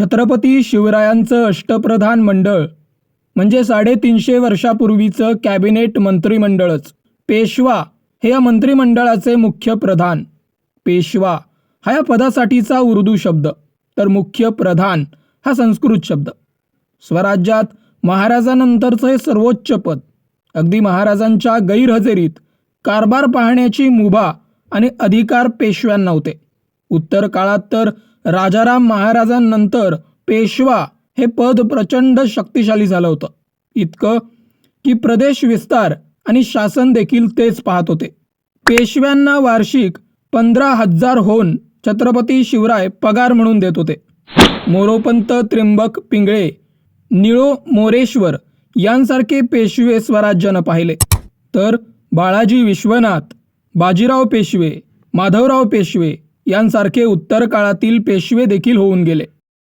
छत्रपती शिवरायांचं अष्टप्रधान मंडळ म्हणजे साडेतीनशे वर्षापूर्वीचं कॅबिनेट मंत्रिमंडळच. पेशवा हे या मंत्रिमंडळाचे मुख्य प्रधान. पेशवा हा या पदासाठीचा उर्दू शब्द तर मुख्य प्रधान हा संस्कृत शब्द. स्वराज्यात महाराजानंतरचं हे सर्वोच्च पद. अगदी महाराजांच्या गैरहजेरीत कारभार पाहण्याची मुभा आणि अधिकार पेशव्यांना होते. उत्तर काळात तर राजाराम महाराजांनंतर पेशवा हे पद प्रचंड शक्तिशाली झालं होतं. इतकं की प्रदेश विस्तार आणि शासन देखील तेच पाहत होते. पेशव्यांना वार्षिक पंधरा हजार होऊन छत्रपती शिवराय पगार म्हणून देत होते. मोरोपंत त्र्यंबक पिंगळे निळो मोरेश्वर यांसारखे पेशवे स्वराज्यानं पाहिले. तर बाळाजी विश्वनाथ बाजीराव पेशवे माधवराव पेशवे यांसारखे उत्तर काळातील पेशवे देखील होऊन गेले.